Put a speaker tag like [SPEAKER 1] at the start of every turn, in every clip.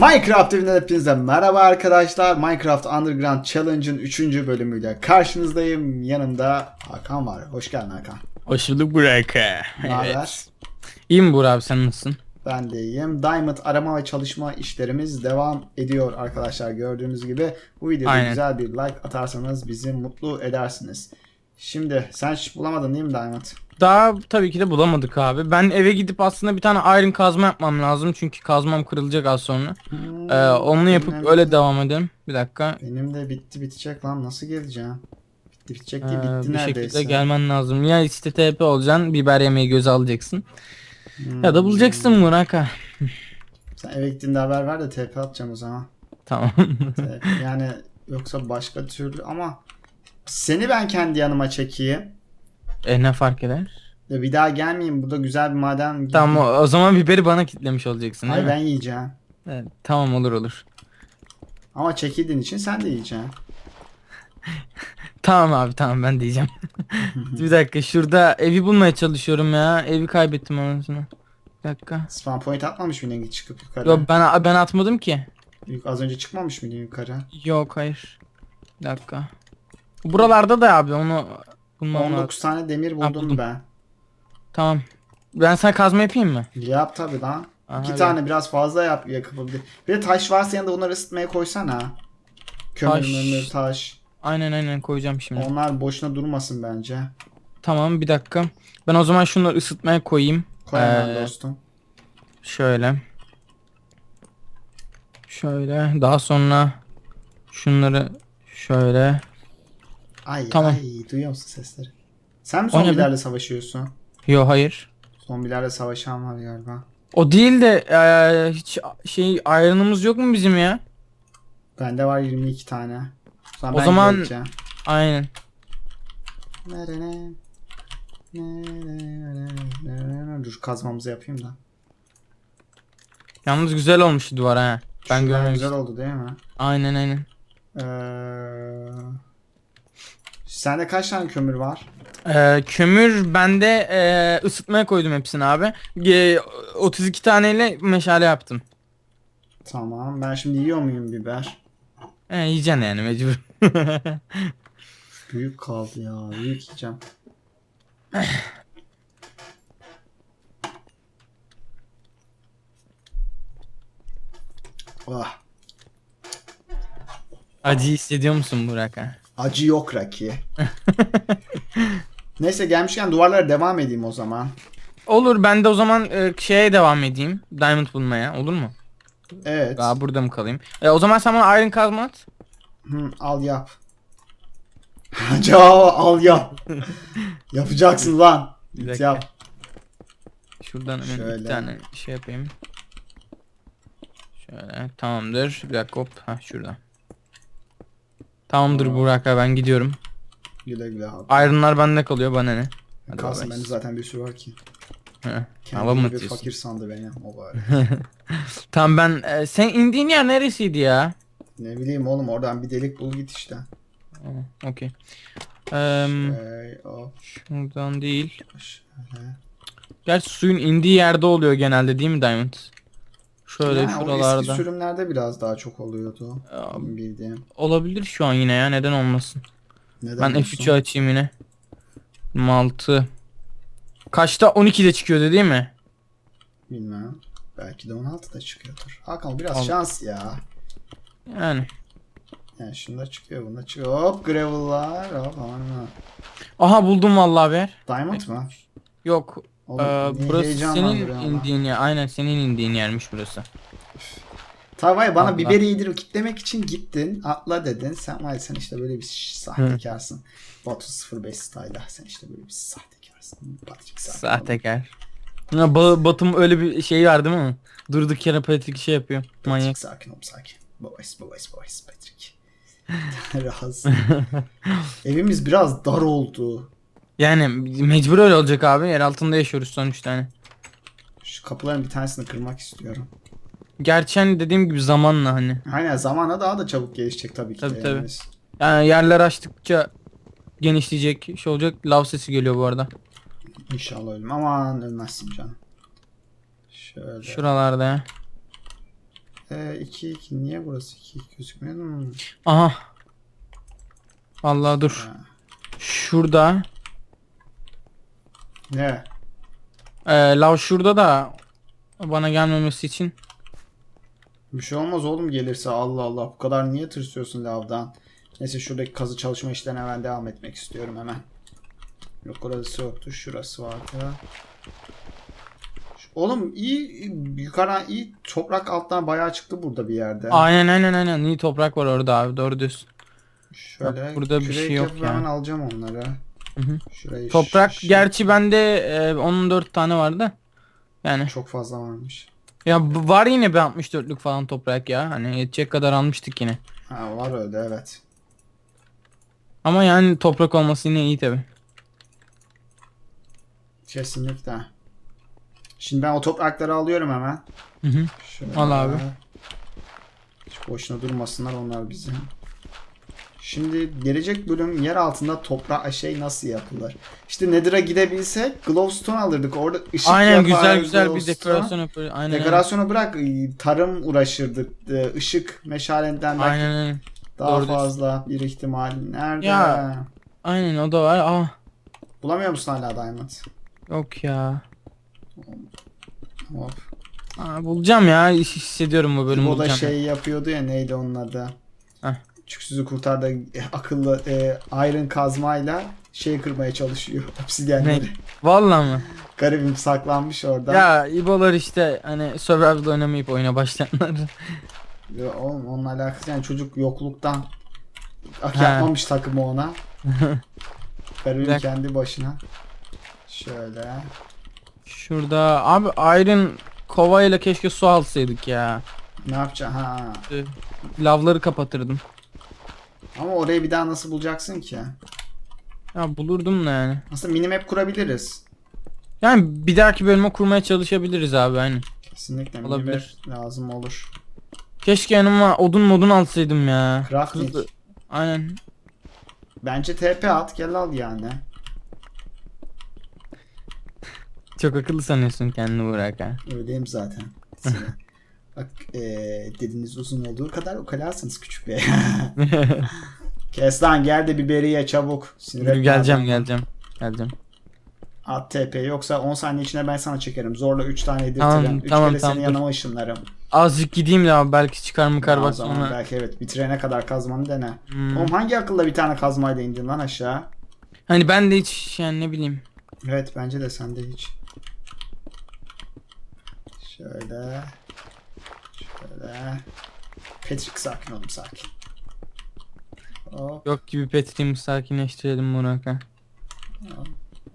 [SPEAKER 1] Minecraft evinden hepinize merhaba arkadaşlar. Minecraft Underground Challenge'ın 3. bölümüyle karşınızdayım. Yanımda Hakan var. Hoş geldin Hakan.
[SPEAKER 2] Hoş bulduk Burak.
[SPEAKER 1] Haber?
[SPEAKER 2] İyiyim Burak abi sen nasılsın?
[SPEAKER 1] Ben de iyiyim. Diamond arama ve çalışma işlerimiz devam ediyor arkadaşlar. Gördüğünüz gibi bu videoda
[SPEAKER 2] Aynen.
[SPEAKER 1] güzel bir like atarsanız bizi mutlu edersiniz. Şimdi sen hiç bulamadın değil mi Diamond?
[SPEAKER 2] Daha tabii ki de bulamadık abi. Ben eve gidip aslında bir tane iron kazma yapmam lazım. Çünkü kazmam kırılacak az sonra.
[SPEAKER 1] Hmm,
[SPEAKER 2] Ee, onu yapıp öyle devam edelim. Bir dakika.
[SPEAKER 1] Benim de bitti bitecek lan. Nasıl geleceğim? Bitecek değil
[SPEAKER 2] Ee,
[SPEAKER 1] bitti
[SPEAKER 2] bir
[SPEAKER 1] neredeyse.
[SPEAKER 2] şekilde gelmen lazım. Ya işte TP olacaksın. Biber yemeği göze alacaksın.
[SPEAKER 1] Hmm.
[SPEAKER 2] Ya da bulacaksın Burak ha.
[SPEAKER 1] Sen eve gittiğinde haber ver de TP atacağım o zaman.
[SPEAKER 2] Tamam.
[SPEAKER 1] TP yani yoksa başka türlü ama seni ben kendi yanıma çekeyim.
[SPEAKER 2] e ne fark eder?
[SPEAKER 1] Ya bir daha gelmeyeyim. Burada güzel bir maden.
[SPEAKER 2] Tamam o, o zaman biberi bana kitlemiş olacaksın
[SPEAKER 1] Hayır ben yiyeceğim.
[SPEAKER 2] Evet, tamam olur olur.
[SPEAKER 1] Ama çekildiğin için sen de yiyeceksin.
[SPEAKER 2] Tamam abi tamam ben diyeceğim. bir dakika şurada evi bulmaya çalışıyorum ya. Evi kaybettim anasını. Bir dakika.
[SPEAKER 1] Spawn point atmamış mıydın çıkıp yukarı?
[SPEAKER 2] Yok ben ben atmadım ki.
[SPEAKER 1] Az önce çıkmamış mıydın yukarı?
[SPEAKER 2] Yok hayır. Bir dakika. Buralarda da abi onu bulmam lazım.
[SPEAKER 1] 19 tane demir buldum
[SPEAKER 2] buldum.
[SPEAKER 1] ben.
[SPEAKER 2] Tamam. Ben sana kazma yapayım mı?
[SPEAKER 1] Yap tabi lan.
[SPEAKER 2] Aha,
[SPEAKER 1] İki
[SPEAKER 2] evet.
[SPEAKER 1] tane biraz fazla yap yakıp bir. De taş varsa yanında onları ısıtmaya koysana. Kömür
[SPEAKER 2] Taş.
[SPEAKER 1] mömür taş.
[SPEAKER 2] Aynen aynen koyacağım şimdi.
[SPEAKER 1] Onlar boşuna durmasın bence.
[SPEAKER 2] Tamam bir dakika. Ben o zaman şunları ısıtmaya koyayım.
[SPEAKER 1] Koy
[SPEAKER 2] Ee,
[SPEAKER 1] dostum.
[SPEAKER 2] Şöyle. Şöyle. Daha sonra şunları şöyle.
[SPEAKER 1] Ay
[SPEAKER 2] tamam.
[SPEAKER 1] ay duyuyor musun sesleri? Sen mi zombilerle savaşıyorsun?
[SPEAKER 2] Yo hayır.
[SPEAKER 1] Zombilerle savaşan var galiba.
[SPEAKER 2] O değil de eee, hiç şey ayrınımız yok mu bizim ya?
[SPEAKER 1] Bende var 22 tane.
[SPEAKER 2] O zaman-
[SPEAKER 1] geleceğim.
[SPEAKER 2] Aynen.
[SPEAKER 1] Dur kazmamızı yapayım da.
[SPEAKER 2] Yalnız güzel olmuş duvar ha. Ben görmemiştim.
[SPEAKER 1] Güzel oldu değil mi?
[SPEAKER 2] Aynen aynen.
[SPEAKER 1] Ee, sende kaç tane kömür var?
[SPEAKER 2] Eee, kömür bende eee, ısıtmaya koydum hepsini abi. Eee, 32 taneyle meşale yaptım.
[SPEAKER 1] Tamam. Ben şimdi yiyor muyum biber?
[SPEAKER 2] He yiyeceksin yani mecbur.
[SPEAKER 1] Büyük kaldı ya. Büyük yiyeceğim. Ah,
[SPEAKER 2] Acı hissediyor musun Burak ha?
[SPEAKER 1] acı yok Raki. Neyse gelmişken duvarlara devam edeyim o zaman.
[SPEAKER 2] Olur ben de o zaman e, şeye devam edeyim. Diamond bulmaya olur mu?
[SPEAKER 1] Evet.
[SPEAKER 2] Daha burada mı kalayım? E, o zaman sen bana iron kazma at.
[SPEAKER 1] Hı, al yap. Cao al yap. Yapacaksın lan.
[SPEAKER 2] Bir
[SPEAKER 1] Git
[SPEAKER 2] dakika.
[SPEAKER 1] yap.
[SPEAKER 2] Şuradan hemen
[SPEAKER 1] Şöyle.
[SPEAKER 2] bir tane şey yapayım. Şöyle tamamdır. Bir dakika hop. Ha şurada. Tamamdır
[SPEAKER 1] Tamam.
[SPEAKER 2] Burak abi ben gidiyorum.
[SPEAKER 1] Güle güle abi.
[SPEAKER 2] Iron'lar bende kalıyor bana ne? Hadi
[SPEAKER 1] Kalsın
[SPEAKER 2] bay bay.
[SPEAKER 1] bende zaten bir sürü var ki.
[SPEAKER 2] Hava mı atıyorsun?
[SPEAKER 1] fakir sandı beni. O bari.
[SPEAKER 2] Tamam ben e, sen indiğin yer neresiydi ya?
[SPEAKER 1] ne bileyim oğlum oradan bir delik bul git işte.
[SPEAKER 2] Aa, Okey.
[SPEAKER 1] Ee, o
[SPEAKER 2] şuradan değil.
[SPEAKER 1] şöyle.
[SPEAKER 2] Gerçi suyun indiği yerde oluyor genelde değil mi Diamond? Şöyle
[SPEAKER 1] Yani o eski
[SPEAKER 2] şuralarda.
[SPEAKER 1] sürümlerde biraz daha çok oluyordu. Benim bildiğim.
[SPEAKER 2] olabilir şu an yine ya neden olmasın.
[SPEAKER 1] Neden
[SPEAKER 2] ben
[SPEAKER 1] olsun?
[SPEAKER 2] F3'ü açayım yine. 6. Kaçta 12'de çıkıyordu değil mi?
[SPEAKER 1] Bilmem. Belki de 16'da çıkıyordur. Hakan biraz
[SPEAKER 2] Al.
[SPEAKER 1] şans ya.
[SPEAKER 2] Yani.
[SPEAKER 1] Yani şunda çıkıyor bunda çıkıyor. Hop gravel'lar. Hop aman.
[SPEAKER 2] Aha buldum vallahi yer.
[SPEAKER 1] Diamond mı?
[SPEAKER 2] Yok.
[SPEAKER 1] Oğlum,
[SPEAKER 2] Ee, burası senin
[SPEAKER 1] heyecanlandırıyor ama.
[SPEAKER 2] indiğin yer. Aynen senin indiğin yermiş burası.
[SPEAKER 1] Tabii vay, bana
[SPEAKER 2] Allah.
[SPEAKER 1] biberi yedirip kitlemek için gittin. Atla dedin. Sen vay sen işte böyle bir sahtekarsın. Batu 05 style'da. Sen işte böyle bir sahtekarsın. Patrick.
[SPEAKER 2] Sahtekar. Ya, ba- Batım öyle bir şey var değil mi? Durduk yere Patrick şey yapıyor. Manyak.
[SPEAKER 1] Patrick sakin ol sakin. Boys boys boys Patrick. Rahatsız. Evimiz biraz dar oldu.
[SPEAKER 2] Yani mecbur öyle olacak abi. Yer altında yaşıyoruz sonuçta hani.
[SPEAKER 1] Şu kapıların bir tanesini kırmak istiyorum.
[SPEAKER 2] Gerçi hani dediğim gibi zamanla hani.
[SPEAKER 1] Aynen zamanla daha da çabuk gelişecek tabii ki.
[SPEAKER 2] Tabii,
[SPEAKER 1] de
[SPEAKER 2] tabii.
[SPEAKER 1] evimiz.
[SPEAKER 2] Yani yerler açtıkça genişleyecek şey olacak. Lav sesi geliyor bu arada.
[SPEAKER 1] İnşallah ölüm. Aman ölmezsin canım. Şöyle.
[SPEAKER 2] Şuralarda ya.
[SPEAKER 1] Ee, 2 2 niye burası 2 2 gözükmüyor? Hmm.
[SPEAKER 2] Aha. Vallahi dur.
[SPEAKER 1] Ha.
[SPEAKER 2] Şurada.
[SPEAKER 1] Ne?
[SPEAKER 2] Ee, lav şurada da bana gelmemesi için.
[SPEAKER 1] Bir şey olmaz oğlum gelirse Allah Allah. Bu kadar niye tırsıyorsun lavdan? Neyse şuradaki kazı çalışma işlerine ben devam etmek istiyorum hemen. Yok orası yoktu. Şurası vardı. Şu- Oğlum iyi yukarı iyi toprak alttan bayağı çıktı burada bir yerde.
[SPEAKER 2] Aynen aynen aynen. İyi toprak var orada abi. Doğru diyorsun.
[SPEAKER 1] Şöyle
[SPEAKER 2] Bak, burada bir şey yok ya.
[SPEAKER 1] Hemen alacağım onları.
[SPEAKER 2] Hı hı.
[SPEAKER 1] Şurayı
[SPEAKER 2] Toprak
[SPEAKER 1] ş-
[SPEAKER 2] gerçi bende e, 14 tane vardı. Yani
[SPEAKER 1] çok fazla varmış.
[SPEAKER 2] ya var yine bir 64'lük falan toprak ya. Hani yetecek kadar almıştık yine.
[SPEAKER 1] Ha var öyle evet.
[SPEAKER 2] Ama yani toprak olması yine iyi tabi.
[SPEAKER 1] Kesinlikle. Şimdi ben o toprakları alıyorum hemen.
[SPEAKER 2] Hı hı.
[SPEAKER 1] Şöyle.
[SPEAKER 2] Al abi.
[SPEAKER 1] Hiç boşuna durmasınlar onlar bizi. Şimdi gelecek bölüm yer altında toprak şey nasıl yapılır? İşte Nether'a gidebilsek glowstone alırdık. Orada ışık
[SPEAKER 2] Aynen
[SPEAKER 1] yapar,
[SPEAKER 2] güzel güzel bir dekorasyon yapıyor. Aynen.
[SPEAKER 1] Dekorasyonu bırak tarım uğraşırdık. E, Işık meşalenden belki
[SPEAKER 2] Aynen
[SPEAKER 1] daha
[SPEAKER 2] doğru
[SPEAKER 1] fazla bir ihtimal. Nerede?
[SPEAKER 2] Ya. Aynen o da var. Aa
[SPEAKER 1] Bulamıyor musun hala Diamond?
[SPEAKER 2] Yok ya.
[SPEAKER 1] Hop.
[SPEAKER 2] Aa, bulacağım ya. Hissediyorum bu bölümü
[SPEAKER 1] O da şey yapıyordu ya neydi onun adı?
[SPEAKER 2] Heh.
[SPEAKER 1] Çüksüzü kurtardı e, akıllı e, iron kazmayla şey kırmaya çalışıyor. Obsidyenleri.
[SPEAKER 2] Vallahi mı?
[SPEAKER 1] Garibim saklanmış orada.
[SPEAKER 2] Ya İbolar işte hani survival oynamayıp oyuna başlayanlar.
[SPEAKER 1] Ya Oğlum onunla alakası yani çocuk yokluktan ak yapmamış takımı ona. Garibim kendi başına. Şöyle.
[SPEAKER 2] Şurada abi Iron kovayla keşke su alsaydık ya.
[SPEAKER 1] Ne yapacaksın? Ha.
[SPEAKER 2] Lavları kapatırdım.
[SPEAKER 1] Ama orayı bir daha nasıl bulacaksın ki?
[SPEAKER 2] Ya bulurdum da yani.
[SPEAKER 1] Aslında minimap kurabiliriz.
[SPEAKER 2] Yani bir dahaki bölüme kurmaya çalışabiliriz abi hani.
[SPEAKER 1] Kesinlikle
[SPEAKER 2] Olabilir.
[SPEAKER 1] minimap lazım olur.
[SPEAKER 2] Keşke yanıma odun modun alsaydım ya.
[SPEAKER 1] Crafting.
[SPEAKER 2] Aynen.
[SPEAKER 1] Bence TP at gel al yani.
[SPEAKER 2] Çok akıllı sanıyorsun kendini Burak ha.
[SPEAKER 1] Öyleyim zaten. Bak eee diliniz uzun olduğu kadar ukalasınız küçük bey. Kes lan gel de biberiye çabuk. Sinir etme
[SPEAKER 2] geleceğim
[SPEAKER 1] adamı.
[SPEAKER 2] geleceğim. Geleceğim.
[SPEAKER 1] At TP yoksa 10 saniye içinde ben sana çekerim. Zorla 3 tane yedirtirim.
[SPEAKER 2] Tamam,
[SPEAKER 1] 3
[SPEAKER 2] tamam,
[SPEAKER 1] kere
[SPEAKER 2] tamam,
[SPEAKER 1] seni
[SPEAKER 2] dur.
[SPEAKER 1] yanıma ışınlarım.
[SPEAKER 2] Azıcık gideyim de abi belki çıkar mı kar
[SPEAKER 1] O
[SPEAKER 2] bak
[SPEAKER 1] zaman belki evet bitirene kadar kazmanı dene.
[SPEAKER 2] Hmm.
[SPEAKER 1] Oğlum hangi akılla bir tane kazmayla indin lan aşağı?
[SPEAKER 2] Hani ben de hiç yani ne bileyim.
[SPEAKER 1] Evet bence de sende hiç. Şöyle. Şöyle. Patrick sakin oğlum sakin. Hop.
[SPEAKER 2] Yok gibi petrimi sakinleştirelim Burak ha.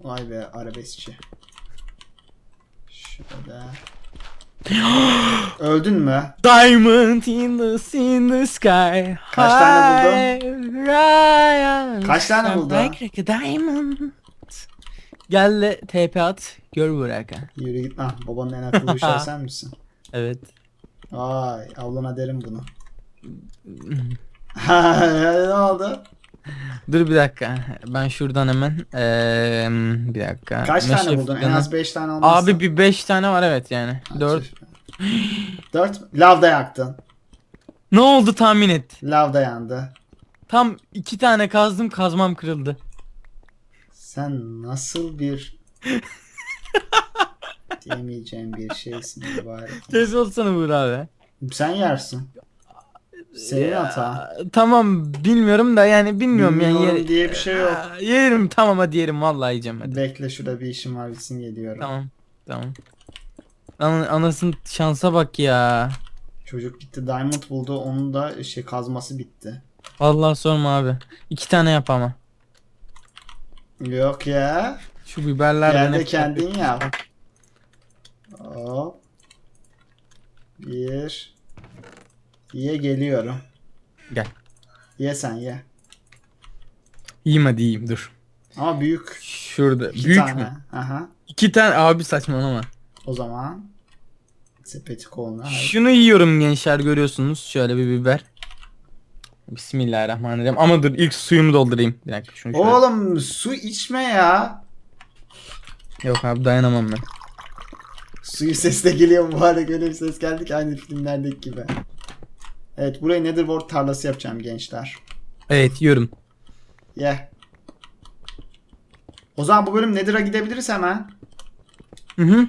[SPEAKER 1] Vay be arabeskçi. Şöyle. Öldün mü?
[SPEAKER 2] Diamond in the in the sky.
[SPEAKER 1] Kaç tane
[SPEAKER 2] buldun?
[SPEAKER 1] Kaç tane buldun?
[SPEAKER 2] Like a diamond. Gel de TP at. Gör Burak ha.
[SPEAKER 1] Yürü git lan. Babanın en akıllı uşağı sen misin?
[SPEAKER 2] Evet.
[SPEAKER 1] Vay ablana derim bunu. ne oldu?
[SPEAKER 2] Dur bir dakika. Ben şuradan hemen eee bir dakika.
[SPEAKER 1] Kaç
[SPEAKER 2] Meşe
[SPEAKER 1] tane buldun? En az 5 tane olmazsa.
[SPEAKER 2] Abi bir 5 tane var evet yani. 4.
[SPEAKER 1] 4 lavda yaktın.
[SPEAKER 2] Ne oldu tahmin et.
[SPEAKER 1] Lavda yandı.
[SPEAKER 2] Tam 2 tane kazdım kazmam kırıldı.
[SPEAKER 1] Sen nasıl bir diyemeyeceğim bir şeysin mübarek.
[SPEAKER 2] Tez olsana Burak abi.
[SPEAKER 1] Sen yersin. Senin hata.
[SPEAKER 2] Tamam bilmiyorum da yani bilmiyorum yani.
[SPEAKER 1] Bilmiyorum
[SPEAKER 2] yer-
[SPEAKER 1] diye bir şey yok.
[SPEAKER 2] Aa, Yerim tamam hadi yerim vallahi yiyeceğim hadi.
[SPEAKER 1] Bekle şurada bir işim var bitsin geliyorum.
[SPEAKER 2] Tamam tamam. Ana, anasının şansa bak ya.
[SPEAKER 1] Çocuk gitti diamond buldu onun da şey kazması bitti.
[SPEAKER 2] Vallahi sorma abi. İki tane yap ama.
[SPEAKER 1] Yok ya.
[SPEAKER 2] Şu biberler
[SPEAKER 1] Gel de kendin yap. Hop. Bir. Ye geliyorum.
[SPEAKER 2] Gel.
[SPEAKER 1] Ye sen ye.
[SPEAKER 2] Yiyeyim hadi yiyeyim dur.
[SPEAKER 1] Ama büyük.
[SPEAKER 2] Şurada.
[SPEAKER 1] İki
[SPEAKER 2] Büyük
[SPEAKER 1] tane.
[SPEAKER 2] mü?
[SPEAKER 1] Aha.
[SPEAKER 2] İki tane abi saçmalama.
[SPEAKER 1] O zaman sepeti koluna.
[SPEAKER 2] Şunu yiyorum gençler görüyorsunuz. Şöyle bir biber. Bismillahirrahmanirrahim. Ama dur ilk suyumu doldurayım. Bir dakika şunu şöyle.
[SPEAKER 1] Oğlum su içme ya.
[SPEAKER 2] Yok abi dayanamam ben.
[SPEAKER 1] Suyu ses de geliyor bu arada öyle bir ses geldi ki aynı filmlerdeki gibi. Evet burayı Netherworld tarlası yapacağım gençler.
[SPEAKER 2] Evet yiyorum.
[SPEAKER 1] Ye. O zaman bu bölüm Nether'a gidebiliriz hemen.
[SPEAKER 2] Hı hı.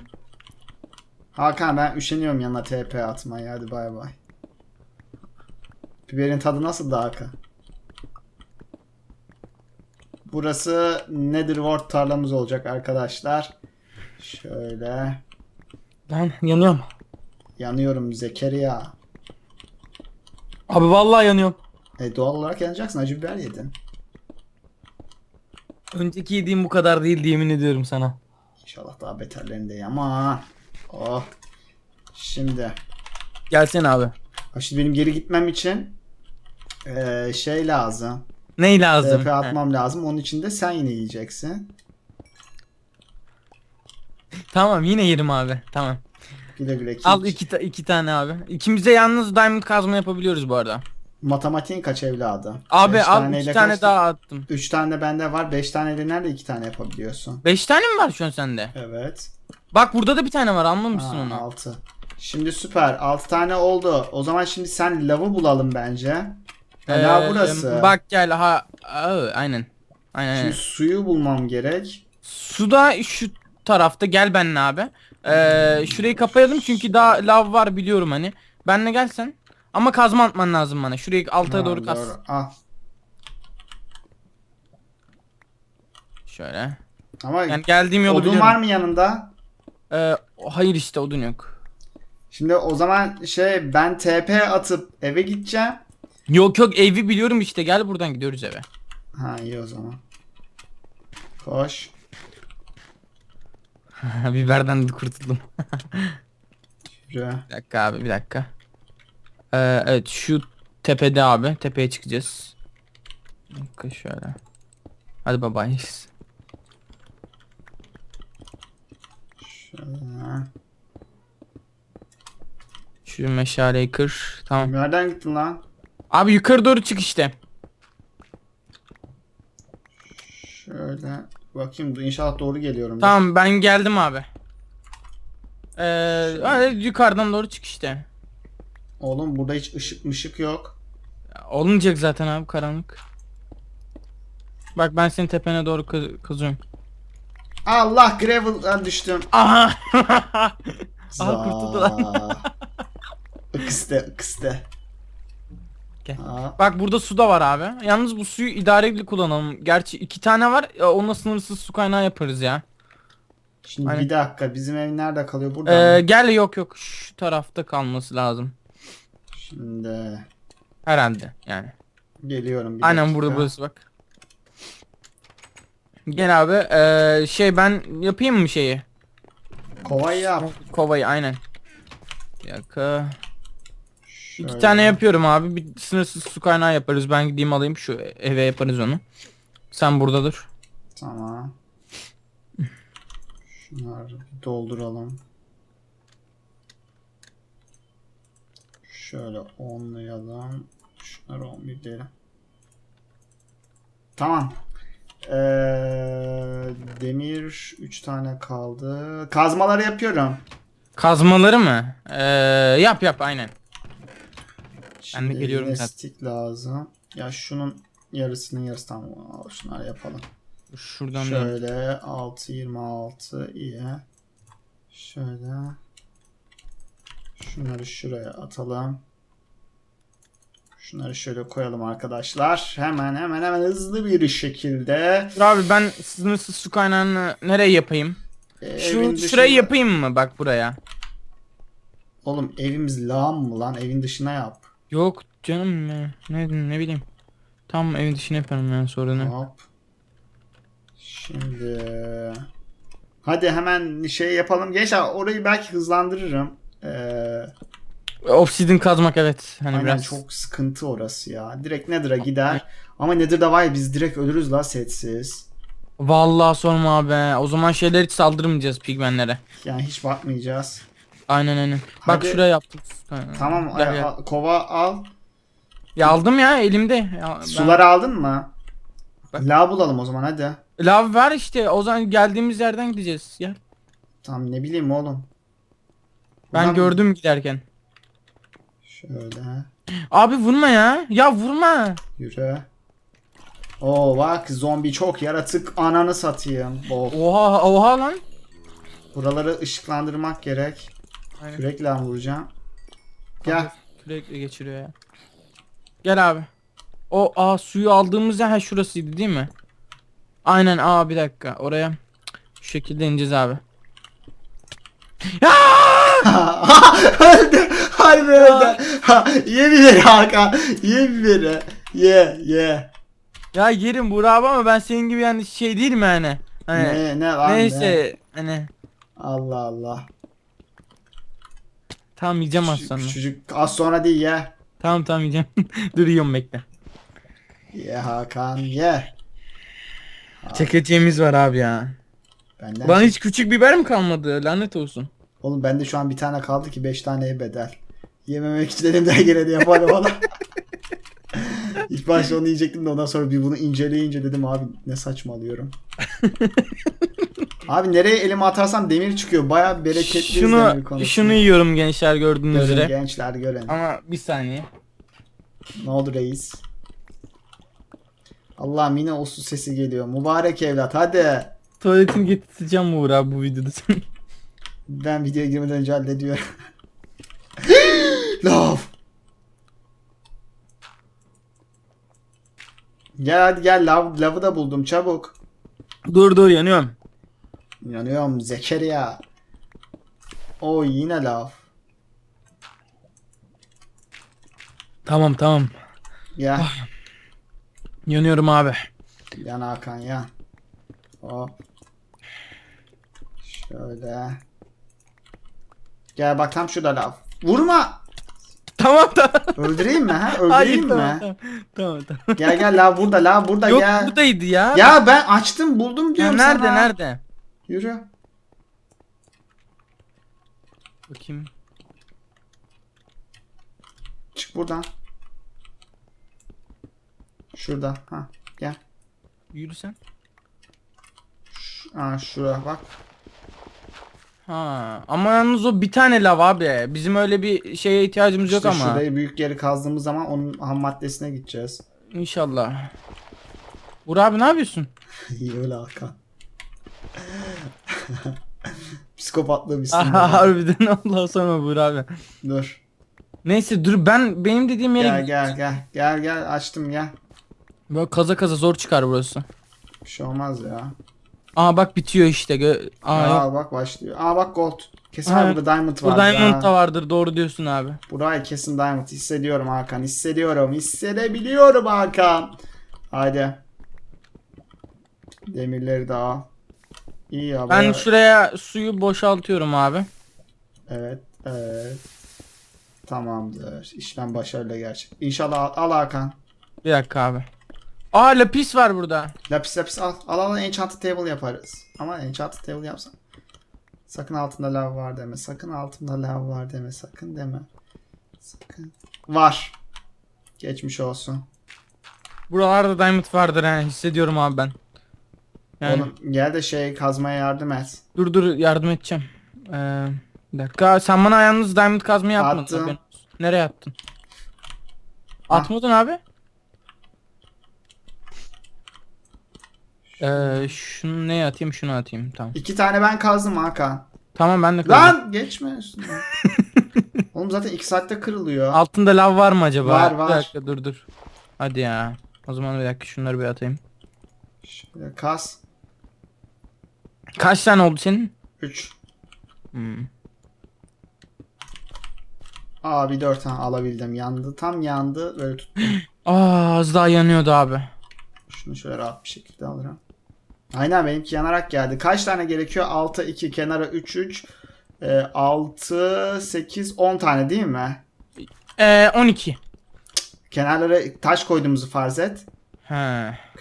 [SPEAKER 1] Hakan ben üşeniyorum yanına TP atmaya hadi bay bay. Biberin tadı nasıl da Hakan? Burası Netherworld tarlamız olacak arkadaşlar. Şöyle.
[SPEAKER 2] Ben yanıyorum.
[SPEAKER 1] Yanıyorum Zekeriya.
[SPEAKER 2] Abi vallahi yanıyorum.
[SPEAKER 1] E, doğal olarak yanacaksın acı biber yedin.
[SPEAKER 2] Önceki yediğim bu kadar değildi yemin ediyorum sana.
[SPEAKER 1] İnşallah daha beterlerinde ye. Aman. Oh. Şimdi.
[SPEAKER 2] Gelsene abi.
[SPEAKER 1] Ha Şimdi benim geri gitmem için eee, şey lazım.
[SPEAKER 2] Ney lazım?
[SPEAKER 1] TP atmam lazım. Onun için de sen yine yiyeceksin.
[SPEAKER 2] Tamam yine yerim abi. Tamam.
[SPEAKER 1] Güle güle. Kim-
[SPEAKER 2] Al iki, ta- iki tane abi. İkimize yalnız diamond kazma yapabiliyoruz bu arada.
[SPEAKER 1] Matematiğin kaç evladı?
[SPEAKER 2] Abi
[SPEAKER 1] Beş
[SPEAKER 2] al
[SPEAKER 1] taneyle
[SPEAKER 2] tane
[SPEAKER 1] kaç-
[SPEAKER 2] daha attım.
[SPEAKER 1] Üç tane de bende var. Beş tane de nerede iki tane yapabiliyorsun?
[SPEAKER 2] Beş tane mi var şu an sende?
[SPEAKER 1] Evet.
[SPEAKER 2] Bak burada da bir tane var almamışsın
[SPEAKER 1] Ha,
[SPEAKER 2] onu.
[SPEAKER 1] altı. Şimdi süper. Altı tane oldu. O zaman şimdi sen lavı bulalım bence. Ha,
[SPEAKER 2] Ee,
[SPEAKER 1] burası.
[SPEAKER 2] Bak gel ha Aa, aynen. Aynen.
[SPEAKER 1] Şimdi
[SPEAKER 2] aynen.
[SPEAKER 1] suyu bulmam gerek.
[SPEAKER 2] Su da şu tarafta gel benimle abi. Ee, şurayı kapayalım çünkü daha lav var biliyorum hani. Benle gelsen. Ama kazma atman lazım bana. Şurayı alta
[SPEAKER 1] Ha,
[SPEAKER 2] doğru kaz.
[SPEAKER 1] doğru. Al.
[SPEAKER 2] Şöyle.
[SPEAKER 1] Ama
[SPEAKER 2] Yani geldiğim yolu
[SPEAKER 1] odun
[SPEAKER 2] biliyorum.
[SPEAKER 1] var mı yanında?
[SPEAKER 2] Ee, hayır işte odun yok.
[SPEAKER 1] Şimdi o zaman şey ben TP atıp eve gideceğim.
[SPEAKER 2] Yok yok evi biliyorum işte gel buradan gidiyoruz eve.
[SPEAKER 1] Ha iyi o zaman. Koş.
[SPEAKER 2] Biberden de kurtuldum. Bir dakika abi bir dakika. Ee, evet şu tepede abi. Tepeye çıkacağız. Bir dakika şöyle. Hadi babay.
[SPEAKER 1] Şöyle.
[SPEAKER 2] Şu meşaleyi kır. Tamam.
[SPEAKER 1] Nereden gittin lan?
[SPEAKER 2] Abi yukarı doğru çık işte.
[SPEAKER 1] Şöyle. Bakayım inşallah doğru geliyorum.
[SPEAKER 2] Tamam ben geldim abi. Ee, hadi yukarıdan doğru çık işte.
[SPEAKER 1] Oğlum burada hiç ışık mışık yok.
[SPEAKER 2] Olmayacak zaten abi karanlık. Bak ben senin tepene doğru kaz- kazıyorum.
[SPEAKER 1] Allah gravel'dan düştüm.
[SPEAKER 2] Aha! Aha kurtuldu
[SPEAKER 1] Ikıste ıkıste.
[SPEAKER 2] Gel.
[SPEAKER 1] Aa,
[SPEAKER 2] Bak burada su da var abi. Yalnız bu suyu idareli kullanalım. Gerçi iki tane var. Ya Onunla sınırsız su kaynağı yaparız ya.
[SPEAKER 1] Şimdi
[SPEAKER 2] Aynen.
[SPEAKER 1] bir dakika bizim ev nerede kalıyor? Burada
[SPEAKER 2] Ee,
[SPEAKER 1] mı?
[SPEAKER 2] gel yok yok şu tarafta kalması lazım.
[SPEAKER 1] Şimdi
[SPEAKER 2] Herhalde yani.
[SPEAKER 1] geliyorum bir
[SPEAKER 2] Aynen
[SPEAKER 1] dakika.
[SPEAKER 2] burada burası bak. Gel abi. Ee, şey ben yapayım mı şeyi?
[SPEAKER 1] Kovayı yap.
[SPEAKER 2] Kovayı aynen. Bir dakika.
[SPEAKER 1] Şöyle.
[SPEAKER 2] İki tane yapıyorum abi. Bir sınırsız su kaynağı yaparız. Ben gideyim alayım şu eve yaparız onu. Sen burada dur.
[SPEAKER 1] Tamam. Şunları bir dolduralım. Şöyle onlayalım. Şunları 11 diyelim. Tamam. Ee, demir 3 tane kaldı. Kazmaları yapıyorum.
[SPEAKER 2] Kazmaları mı? Ee, yap yap aynen.
[SPEAKER 1] Şimdi
[SPEAKER 2] geliyorum
[SPEAKER 1] yine
[SPEAKER 2] zaten.
[SPEAKER 1] lazım. Ya şunun yarısının yarısı tamam. Al, Şunları yapalım.
[SPEAKER 2] Şuradan da-
[SPEAKER 1] Şöyle 6 26 iyi. Şöyle. Şunları şuraya atalım. Şunları şöyle koyalım arkadaşlar. Hemen hemen hemen hızlı bir şekilde.
[SPEAKER 2] Abi ben sınırsız su kaynağını nereye yapayım?
[SPEAKER 1] e,
[SPEAKER 2] Şu şurayı yapayım mı bak buraya?
[SPEAKER 1] Oğlum evimiz lağım mı lan? Evin dışına yap.
[SPEAKER 2] Yok canım ya. Ne, ne bileyim. Tam evin dışına yaparım yani sorunu.
[SPEAKER 1] Hop. Şimdi hadi hemen şey yapalım. Gençler orayı belki hızlandırırım. Ee,
[SPEAKER 2] Obsidian kazmak evet. Hani
[SPEAKER 1] Aynen
[SPEAKER 2] biraz.
[SPEAKER 1] çok sıkıntı orası ya. Direkt Nether'a gider. Ama Nether'da var ya biz direkt ölürüz la setsiz.
[SPEAKER 2] Vallahi sorma abi. O zaman şeyler hiç saldırmayacağız pigmenlere.
[SPEAKER 1] Yani hiç bakmayacağız.
[SPEAKER 2] Aynen aynen. Bak
[SPEAKER 1] Hadi.
[SPEAKER 2] şuraya yaptık.
[SPEAKER 1] Tamam
[SPEAKER 2] gel, gel.
[SPEAKER 1] kova al.
[SPEAKER 2] Ya aldım ya elimde. Ya, ben-
[SPEAKER 1] Suları aldın mı?
[SPEAKER 2] Bak.
[SPEAKER 1] Lav bulalım o zaman hadi.
[SPEAKER 2] Lav var işte. O zaman geldiğimiz yerden gideceğiz. Gel.
[SPEAKER 1] Tamam ne bileyim oğlum.
[SPEAKER 2] Ben
[SPEAKER 1] Buradan-
[SPEAKER 2] gördüm giderken.
[SPEAKER 1] Şöyle
[SPEAKER 2] Abi vurma ya. Ya vurma.
[SPEAKER 1] yürü. Oo bak zombi çok yaratık ananı satayım. Of.
[SPEAKER 2] Oha oha lan.
[SPEAKER 1] Buraları ışıklandırmak gerek.
[SPEAKER 2] Aynen.
[SPEAKER 1] Kürekle vuracağım. Gel.
[SPEAKER 2] Sürekli geçiriyor ya. Gel abi. O aa suyu aldığımız yer ha şurasıydı değil mi? Aynen aa bir dakika oraya şu şekilde ineceğiz abi.
[SPEAKER 1] Öldü. Harbi öldü. Ha, ye biberi Hakan. Ye biberi. Ye ye.
[SPEAKER 2] Ya yerim Burak abi ama ben senin gibi yani şey değil mi hani? Hani
[SPEAKER 1] Ne ne ne?
[SPEAKER 2] neyse hani
[SPEAKER 1] Allah Allah.
[SPEAKER 2] Tamam yiyeceğim az sonra.
[SPEAKER 1] küçücük az sonra değil ye.
[SPEAKER 2] Tamam tamam yiyeceğim. Dur yiyorum bekle.
[SPEAKER 1] Ye Hakan ye.
[SPEAKER 2] Çekeceğimiz var abi ya.
[SPEAKER 1] Benden
[SPEAKER 2] Bana hiç küçük biber mi kalmadı? Lanet olsun.
[SPEAKER 1] Oğlum bende şu an bir tane kaldı ki 5 taneye bedel. Yememek için elimden geleni yaparım ona. İlk başta onu yiyecektim de ondan sonra bir bunu inceleyince dedim abi ne saçmalıyorum. abi nereye elimi atarsam demir çıkıyor. Baya bereketli demir
[SPEAKER 2] Şunu
[SPEAKER 1] konusu.
[SPEAKER 2] şunu yiyorum gençler gördüğünüz
[SPEAKER 1] Görün
[SPEAKER 2] üzere.
[SPEAKER 1] gençler görün.
[SPEAKER 2] Ama bir saniye.
[SPEAKER 1] Ne oldu reis? Allah yine o su sesi geliyor. Mübarek evlat hadi.
[SPEAKER 2] Tuvaletini getireceğim Uğur abi bu videoda.
[SPEAKER 1] Ben videoya girmeden önce hallediyorum. Lav. Gel hadi gel lav, lavı da buldum çabuk.
[SPEAKER 2] dur dur yanıyorum.
[SPEAKER 1] Yanıyorum Zekeriya. O yine lav.
[SPEAKER 2] Tamam tamam.
[SPEAKER 1] Ya
[SPEAKER 2] Yanıyorum abi.
[SPEAKER 1] yan Hakan yan. Hop. Şöyle. Gel bak tam şurada lav. Vurma.
[SPEAKER 2] Tamam tamam.
[SPEAKER 1] Öldüreyim mi ha?
[SPEAKER 2] Hayır
[SPEAKER 1] Öldüreyim
[SPEAKER 2] tamam,
[SPEAKER 1] mi?
[SPEAKER 2] tamam tamam tamam.
[SPEAKER 1] Gel gel lav burada lav burada
[SPEAKER 2] Yok
[SPEAKER 1] gel.
[SPEAKER 2] buradaydı ya.
[SPEAKER 1] Ya ben açtım buldum
[SPEAKER 2] Ya
[SPEAKER 1] diyorum
[SPEAKER 2] nerede
[SPEAKER 1] sana.
[SPEAKER 2] nerede?
[SPEAKER 1] Yürü.
[SPEAKER 2] Bakayım.
[SPEAKER 1] Çık buradan. Şurada. Ha gel.
[SPEAKER 2] Yürü sen.
[SPEAKER 1] Ş- Ha şuraya bak.
[SPEAKER 2] Ha ama yalnız o bir tane lav abi. Bizim öyle bir şeye ihtiyacımız yok
[SPEAKER 1] İşte
[SPEAKER 2] ama.
[SPEAKER 1] Şurayı büyük yeri kazdığımız zaman onun ham maddesine gideceğiz.
[SPEAKER 2] İnşallah. Burak abi ne yapıyorsun?
[SPEAKER 1] İyi öyle Hakan. Psikopatlığım
[SPEAKER 2] Aha, harbiden Allah sana Burak abi.
[SPEAKER 1] Dur.
[SPEAKER 2] Neyse dur ben benim dediğim yere
[SPEAKER 1] Gel gel gel. Gel gel açtım gel.
[SPEAKER 2] Böyle kaza kaza zor çıkar burası.
[SPEAKER 1] Bir şey olmaz ya.
[SPEAKER 2] Aa bak bitiyor işte. Gö Aa,
[SPEAKER 1] Aa,
[SPEAKER 2] yok.
[SPEAKER 1] bak başlıyor. Aa bak gold. Kesin var burada diamond var.
[SPEAKER 2] Bu diamond da vardır doğru diyorsun abi.
[SPEAKER 1] Burayı kesin diamond. Hissediyorum Hakan. Hissediyorum. Hissedebiliyorum Hakan. Haydi. Demirleri de al. İyi ya.
[SPEAKER 2] Ben şuraya suyu boşaltıyorum abi.
[SPEAKER 1] Evet. Evet. Tamamdır. İşlem başarılı gerçek. İnşallah al, al Hakan.
[SPEAKER 2] Bir dakika abi. Aa lapis var burada.
[SPEAKER 1] Lapis lapis al. Al al enchanted table yaparız. Ama enchanted table yapsam. Sakın altında lav var deme. Sakın altında lav var deme. Sakın deme. Sakın. Var. Geçmiş olsun.
[SPEAKER 2] Buralarda diamond vardır he hissediyorum abi ben. Yani
[SPEAKER 1] Oğlum gel de şey kazmaya yardım et.
[SPEAKER 2] dur dur yardım edeceğim. Ee, bir dakika sen bana yalnız diamond kazma yapmadın.
[SPEAKER 1] Attım.
[SPEAKER 2] haberin olsun. Nereye attın?
[SPEAKER 1] Ah.
[SPEAKER 2] Atmadın abi. Ee, şunu ne atayım şunu atayım tamam.
[SPEAKER 1] İki tane ben kazdım Hakan.
[SPEAKER 2] Tamam ben de kazdım.
[SPEAKER 1] Lan geçme üstüne. Oğlum zaten iki saatte kırılıyor.
[SPEAKER 2] Altında lav var mı acaba?
[SPEAKER 1] Var,
[SPEAKER 2] Bir
[SPEAKER 1] var.
[SPEAKER 2] dakika dur dur. Hadi ya. O zaman bir dakika şunları bir atayım.
[SPEAKER 1] Şöyle kaz.
[SPEAKER 2] Kaç tane oldu senin?
[SPEAKER 1] 3.
[SPEAKER 2] Hmm.
[SPEAKER 1] Aa bir dört tane alabildim. Yandı. Tam yandı. Böyle tuttum.
[SPEAKER 2] Aa az daha yanıyordu abi.
[SPEAKER 1] Şunu şöyle rahat bir şekilde alırım. Aynen benimki yanarak geldi. Kaç tane gerekiyor? 6, 2, kenara 3, 3. 6, 8, 10 tane değil mi?
[SPEAKER 2] Ee, 12.
[SPEAKER 1] Kenarlara taş koyduğumuzu farz et.
[SPEAKER 2] He.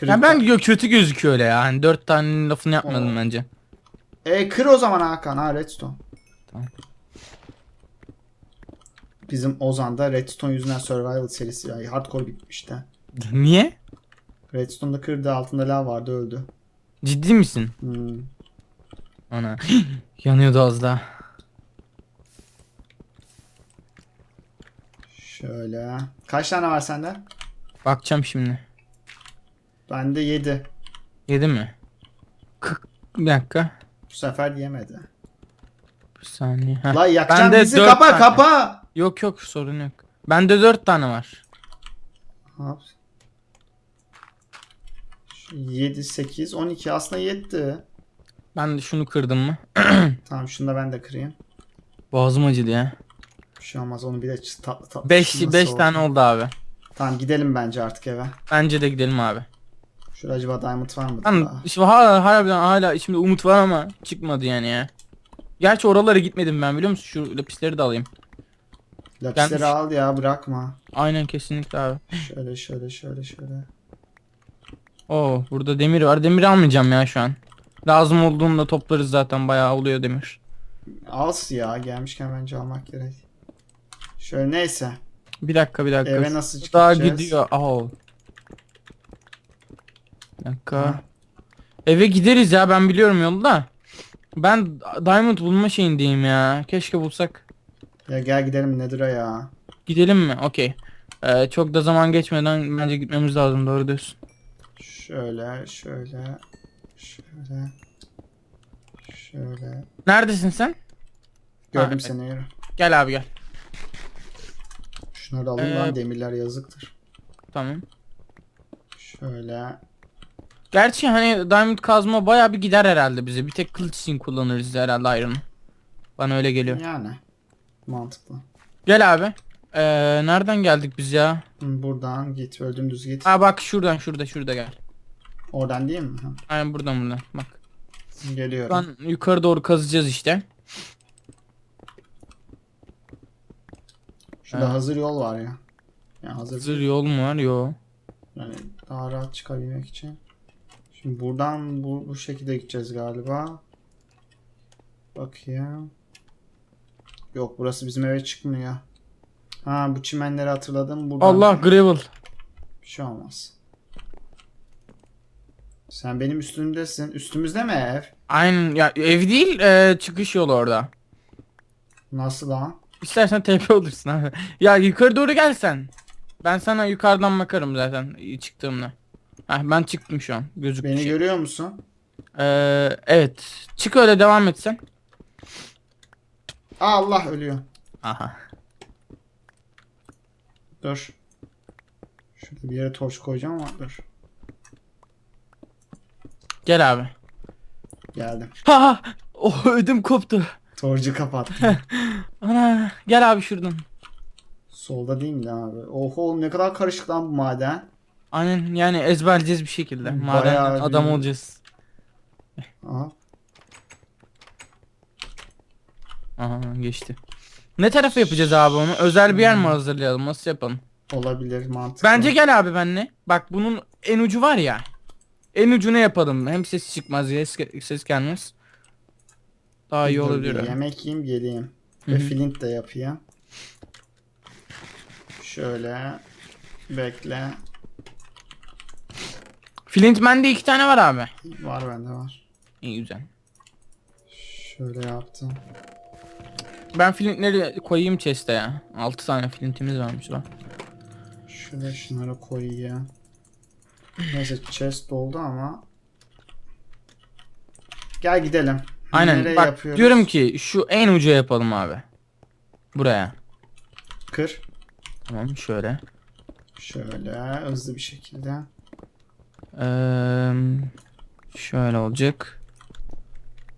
[SPEAKER 2] Ya ben kötü gözüküyor öyle ya. Hani dört tane lafını yapmadım
[SPEAKER 1] Oo.
[SPEAKER 2] bence.
[SPEAKER 1] E kır o zaman Hakan ha redstone.
[SPEAKER 2] Tamam.
[SPEAKER 1] Bizim Ozan'da Redstone yüzünden Survival serisi ya hardcore bitmişti.
[SPEAKER 2] Niye?
[SPEAKER 1] Redstone'da kırdı altında lav vardı öldü.
[SPEAKER 2] Ciddi misin?
[SPEAKER 1] Hmm.
[SPEAKER 2] Ana. Yanıyordu az daha.
[SPEAKER 1] Şöyle. Kaç tane var sende?
[SPEAKER 2] Bakacağım şimdi.
[SPEAKER 1] Bende 7.
[SPEAKER 2] Yedi mi? Kırk- Bir dakika.
[SPEAKER 1] Bu sefer yemedi.
[SPEAKER 2] Bir saniye. Heh.
[SPEAKER 1] La yakacaksın
[SPEAKER 2] Bende
[SPEAKER 1] bizi
[SPEAKER 2] dört
[SPEAKER 1] kapa
[SPEAKER 2] tane.
[SPEAKER 1] kapa.
[SPEAKER 2] Yok yok sorun yok. Bende dört tane var.
[SPEAKER 1] Hop. 7, 8, 12 aslında yetti.
[SPEAKER 2] Ben de şunu kırdım mı?
[SPEAKER 1] Tamam şunu da ben de kırayım.
[SPEAKER 2] Boğazım acıdı ya.
[SPEAKER 1] Bir şey olmaz onu bir de tatlı tatlı.
[SPEAKER 2] 5
[SPEAKER 1] çiğnesi
[SPEAKER 2] 5
[SPEAKER 1] olsun.
[SPEAKER 2] tane oldu abi.
[SPEAKER 1] Tamam gidelim bence artık eve.
[SPEAKER 2] Bence de gidelim abi.
[SPEAKER 1] Şurada acaba diamond var mı?
[SPEAKER 2] Lan işte hala harbiden hala içimde umut var ama çıkmadı yani ya. Gerçi oralara gitmedim ben biliyor musun? Şu lapisleri de alayım.
[SPEAKER 1] Lapisleri
[SPEAKER 2] gelmiş.
[SPEAKER 1] al ya bırakma.
[SPEAKER 2] Aynen kesinlikle abi.
[SPEAKER 1] Şöyle şöyle şöyle şöyle.
[SPEAKER 2] Oo burada demir var. Demir almayacağım ya şu an. Lazım olduğunda toplarız zaten bayağı oluyor demir.
[SPEAKER 1] Al ya gelmişken bence almak gerek. Şöyle neyse.
[SPEAKER 2] Bir dakika bir dakika.
[SPEAKER 1] Eve nasıl
[SPEAKER 2] Daha
[SPEAKER 1] çıkacağız?
[SPEAKER 2] gidiyor. Oo. Bir dakika. Eve gideriz ya ben biliyorum yolu da. Ben diamond bulma şeyindeyim ya. Keşke bulsak.
[SPEAKER 1] Ya gel gidelim Nether'a ya.
[SPEAKER 2] Gidelim mi? Okey. Ee, çok da zaman geçmeden bence gitmemiz lazım doğru diyorsun.
[SPEAKER 1] Şöyle şöyle. Şöyle. Şöyle.
[SPEAKER 2] Neredesin sen?
[SPEAKER 1] Gördüm
[SPEAKER 2] evet.
[SPEAKER 1] seni yürü.
[SPEAKER 2] Gel abi gel.
[SPEAKER 1] Şunları alayım
[SPEAKER 2] Ee,
[SPEAKER 1] lan demirler yazıktır.
[SPEAKER 2] Tamam.
[SPEAKER 1] Şöyle.
[SPEAKER 2] Gerçi hani diamond kazma baya bir gider herhalde bize. Bir tek kılıç için kullanırız herhalde iron'ı. Bana öyle geliyor.
[SPEAKER 1] Yani. Mantıklı.
[SPEAKER 2] Gel abi. Ee, nereden geldik biz ya?
[SPEAKER 1] Buradan git. Böyle dümdüz git.
[SPEAKER 2] Ha bak şuradan şurada şurada gel.
[SPEAKER 1] Oradan değil mi? Ha,
[SPEAKER 2] Aynen buradan buradan. Bak.
[SPEAKER 1] Geliyorum.
[SPEAKER 2] An yukarı doğru kazacağız işte.
[SPEAKER 1] Şurada
[SPEAKER 2] Ha.
[SPEAKER 1] hazır yol var ya. Ya hazır.
[SPEAKER 2] Hazır yol mu var? Yo.
[SPEAKER 1] Yani daha rahat çıkabilmek için. Şimdi buradan bu, bu şekilde gideceğiz galiba. Bakayım. Yok burası bizim eve çıkmıyor. Ha bu çimenleri hatırladım. Buradan
[SPEAKER 2] Allah gravel.
[SPEAKER 1] bir şey olmaz. Sen benim üstümdesin. Üstümüzde mi ev?
[SPEAKER 2] Aynen ya ev değil e, çıkış yolu orada.
[SPEAKER 1] Nasıl lan?
[SPEAKER 2] İstersen TP olursun abi. Ya yukarı doğru gel sen. Ben sana yukarıdan bakarım zaten çıktığımda. Heh, ben çıktım şu an. Gözüktü.
[SPEAKER 1] Beni
[SPEAKER 2] şey.
[SPEAKER 1] görüyor musun?
[SPEAKER 2] Ee, evet. Çık öyle devam et sen.
[SPEAKER 1] Aa, Allah ölüyor.
[SPEAKER 2] Aha.
[SPEAKER 1] Dur. Şurada bir yere torç koyacağım ama dur.
[SPEAKER 2] Gel abi.
[SPEAKER 1] Geldim.
[SPEAKER 2] Ha ha. Oh ödüm koptu.
[SPEAKER 1] Torcu kapattım.
[SPEAKER 2] Ana gel abi şuradan.
[SPEAKER 1] Solda değil mi abi? Oho ne kadar karışık lan bu maden.
[SPEAKER 2] Aynen yani ezberleyeceğiz bir şekilde.
[SPEAKER 1] Bayağı
[SPEAKER 2] Maden
[SPEAKER 1] bir-
[SPEAKER 2] adam olacağız.
[SPEAKER 1] Aha.
[SPEAKER 2] Aha geçti. Ne tarafa yapacağız abi onu? Özel bir yer mi hazırlayalım? Nasıl yapalım?
[SPEAKER 1] Olabilir mantıklı.
[SPEAKER 2] Bence gel abi benle. Bak bunun en ucu var ya. En ucuna yapalım. Hem ses çıkmaz ses, ses gelmez. Daha iyi
[SPEAKER 1] Dur,
[SPEAKER 2] olabilir.
[SPEAKER 1] bir. Yemek yiyeyim geleyim.
[SPEAKER 2] Hı
[SPEAKER 1] Ve
[SPEAKER 2] hı.
[SPEAKER 1] flint de yapayım. Şöyle. Bekle.
[SPEAKER 2] Flint bende iki tane var abi.
[SPEAKER 1] Var bende var.
[SPEAKER 2] İyi güzel.
[SPEAKER 1] Şöyle yaptım.
[SPEAKER 2] Ben flintleri koyayım chest'e ya. 6 tane flintimiz varmış lan.
[SPEAKER 1] Şöyle şunları koyayım. Neyse chest doldu ama. Gel gidelim.
[SPEAKER 2] Aynen
[SPEAKER 1] Nereye
[SPEAKER 2] bak
[SPEAKER 1] yapıyoruz?
[SPEAKER 2] diyorum ki şu en uca yapalım abi. Buraya.
[SPEAKER 1] Kır.
[SPEAKER 2] Tamam şöyle.
[SPEAKER 1] Şöyle hızlı bir şekilde.
[SPEAKER 2] Eee şöyle olacak.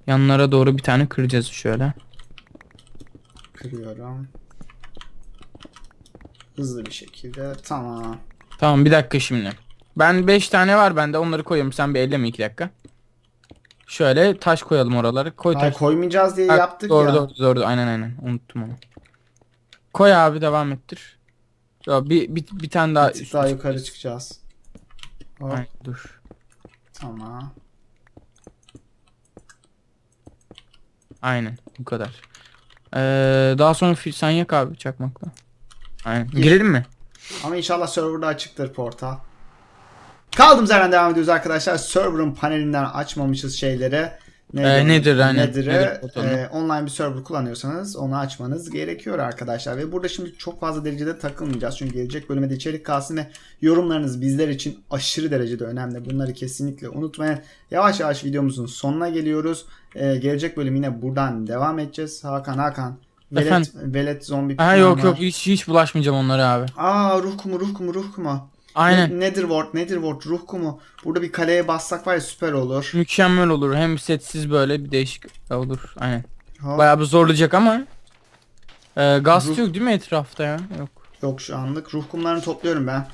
[SPEAKER 2] Yanlara doğru bir tane kıracağız şöyle.
[SPEAKER 1] Kırıyorum. Hızlı bir şekilde. Tamam.
[SPEAKER 2] Tamam bir dakika şimdi. Ben 5 tane var bende onları koyuyorum. Sen bir elleme 2 dakika. Şöyle taş koyalım oraları. Koy
[SPEAKER 1] Hayır,
[SPEAKER 2] taş.
[SPEAKER 1] koymayacağız diye
[SPEAKER 2] Bak,
[SPEAKER 1] yaptık
[SPEAKER 2] doğru,
[SPEAKER 1] ya.
[SPEAKER 2] Doğru doğru aynen aynen unuttum onu. Koy abi devam ettir. Ya bir, bir, bir tane daha
[SPEAKER 1] Bir tık daha yukarı çıkacağız. Hop,
[SPEAKER 2] dur.
[SPEAKER 1] tamam.
[SPEAKER 2] Aynen bu kadar. Ee, daha sonra fi- sen yak abi çakmakla. Aynen.
[SPEAKER 1] Gir.
[SPEAKER 2] Girelim mi?
[SPEAKER 1] Ama inşallah serverda açıktır portal. Kaldığımız yerden devam ediyoruz arkadaşlar. Server'ın panelinden açmamışız şeyleri.
[SPEAKER 2] Ee, nedir.
[SPEAKER 1] Nedir'i,
[SPEAKER 2] Nedir portalı.
[SPEAKER 1] e, online bir server kullanıyorsanız onu açmanız gerekiyor arkadaşlar. Ve burada şimdi çok fazla derecede takılmayacağız. Çünkü gelecek bölüme de içerik kalsın ve yorumlarınız bizler için aşırı derecede önemli. Bunları kesinlikle unutmayın. Yavaş yavaş videomuzun sonuna geliyoruz. Ee, gelecek bölüm yine buradan devam edeceğiz. Hakan Hakan. Velet,
[SPEAKER 2] Efendim?
[SPEAKER 1] velet zombi
[SPEAKER 2] Ha yok
[SPEAKER 1] var.
[SPEAKER 2] yok hiç hiç bulaşmayacağım onlara abi.
[SPEAKER 1] Aa ruh kumu ruh kumu ruh kumu.
[SPEAKER 2] Aynen.
[SPEAKER 1] Ne- Netherworld, Netherworld, ruh kumu. Burada bir kaleye bassak var ya süper olur.
[SPEAKER 2] Mükemmel olur. Hem setsiz böyle bir değişik olur. Aynen.
[SPEAKER 1] Hop.
[SPEAKER 2] Bayağı bir zorlayacak ama. Ee, gaz
[SPEAKER 1] Ruh-
[SPEAKER 2] yok değil mi etrafta ya? Yok.
[SPEAKER 1] Yok şu anlık. Ruh kumlarını topluyorum ben.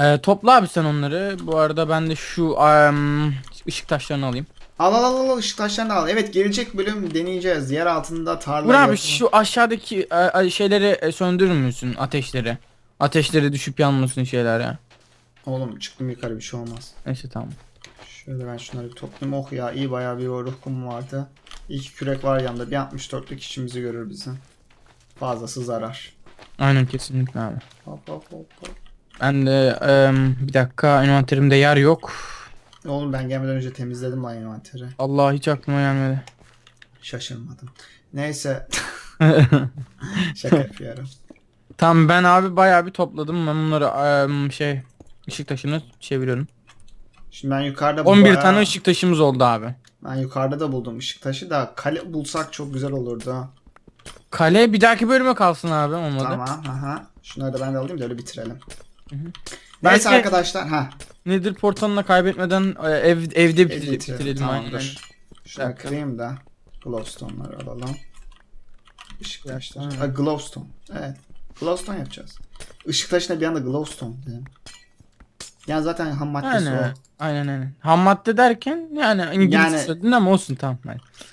[SPEAKER 2] Ee, topla abi sen onları. Bu arada ben de şu em, ışık taşlarını alayım.
[SPEAKER 1] Al al al al ışık taşlarını al. Evet gelecek bölüm deneyeceğiz. Yer altında tarla
[SPEAKER 2] Vur abi şu aşağıdaki e, e, şeyleri e, söndürür müsün ateşleri? Ateşleri düşüp yanmasın şeyler ya.
[SPEAKER 1] Oğlum çıktım yukarı bir şey olmaz.
[SPEAKER 2] Neyse tamam.
[SPEAKER 1] Şöyle ben şunları bir toplayayım. Oh ya iyi bayağı bir ruh kumu vardı. İki kürek var yanında. Bir 64'lük işimizi görür bizi. Fazlası zarar.
[SPEAKER 2] Aynen kesinlikle abi.
[SPEAKER 1] Hop hop hop hop.
[SPEAKER 2] Ben de em, bir dakika envanterimde yer yok.
[SPEAKER 1] Oğlum ben gelmeden önce temizledim lan envanteri.
[SPEAKER 2] Allah hiç aklıma gelmedi.
[SPEAKER 1] Şaşırmadım. Neyse. Şaka yapıyorum.
[SPEAKER 2] Tamam ben abi bayağı bir topladım. Ben bunları em, şey ışık taşını çeviriyorum.
[SPEAKER 1] Şimdi ben yukarıda
[SPEAKER 2] 11
[SPEAKER 1] bayağı-
[SPEAKER 2] tane ışık taşımız oldu abi.
[SPEAKER 1] Ben yukarıda da buldum ışık taşı da kale bulsak çok güzel olurdu.
[SPEAKER 2] Kale bir dahaki bölüme kalsın abi olmadı.
[SPEAKER 1] Tamam aha. Şunları da ben de alayım da öyle bitirelim. Neyse
[SPEAKER 2] Belki-
[SPEAKER 1] arkadaşlar ha.
[SPEAKER 2] Nedir portalını kaybetmeden e, ev evde bitir-
[SPEAKER 1] bitirelim.
[SPEAKER 2] bitirelim aynen.
[SPEAKER 1] Tamamdır. Şunu
[SPEAKER 2] dakika.
[SPEAKER 1] kırayım da glowstone'ları alalım. Işık taşları. Ha, glowstone. Evet. Glowstone yapacağız. Işık taşına bir anda glowstone dedim. Yani zaten ham maddesi
[SPEAKER 2] Aynen.
[SPEAKER 1] o.
[SPEAKER 2] Aynen aynen. Ham madde derken yani İngilizce
[SPEAKER 1] Yani-
[SPEAKER 2] söyledin ama olsun tamam.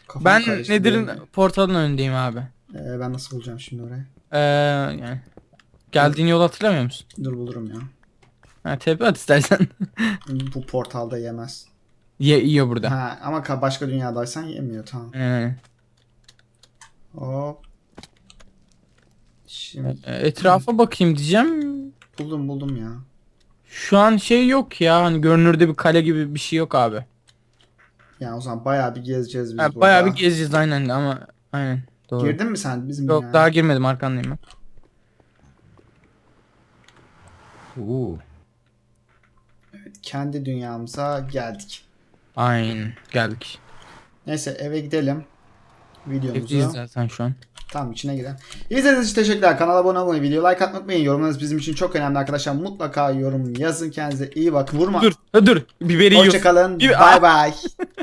[SPEAKER 1] Kafam
[SPEAKER 2] Ben Nedir'in portalın önündeyim abi.
[SPEAKER 1] Ee, ben nasıl bulacağım şimdi orayı?
[SPEAKER 2] Ee, yani geldiğin yolu hatırlamıyor musun?
[SPEAKER 1] Dur bulurum ya.
[SPEAKER 2] Ha, tepe at istersen.
[SPEAKER 1] Bu portalda yemez.
[SPEAKER 2] Ye yiyor burada.
[SPEAKER 1] Ha, ama ka- başka dünyadaysan yemiyor tamam.
[SPEAKER 2] Aynen, aynen.
[SPEAKER 1] Hop. Şimdi
[SPEAKER 2] Ee, Etrafa bakayım diyeceğim.
[SPEAKER 1] buldum buldum ya.
[SPEAKER 2] Şu an şey yok ya hani görünürde bir kale gibi bir şey yok abi.
[SPEAKER 1] Yani o zaman bayağı bir gezeceğiz biz
[SPEAKER 2] Ha,
[SPEAKER 1] burada.
[SPEAKER 2] bayağı bir gezeceğiz aynen ama aynen doğru.
[SPEAKER 1] Girdin mi sen bizim
[SPEAKER 2] Yok
[SPEAKER 1] dünyaya?
[SPEAKER 2] daha girmedim arkandayım ben.
[SPEAKER 3] Ooh.
[SPEAKER 1] Kendi dünyamıza geldik.
[SPEAKER 2] Aynen geldik.
[SPEAKER 1] Neyse eve gidelim.
[SPEAKER 2] Evdeyiz
[SPEAKER 1] Videomuzu.
[SPEAKER 2] zaten şu an.
[SPEAKER 1] Tam içine girelim. İzlediğiniz için teşekkürler. Kanala abone olmayı, video like atmayı unutmayın. Yorumlarınız bizim için çok önemli arkadaşlar. Mutlaka yorum yazın. Kendinize iyi bakın. Vurma.
[SPEAKER 2] Dur dur biberi yiyorsun.
[SPEAKER 1] Hoşçakalın. Bay bay.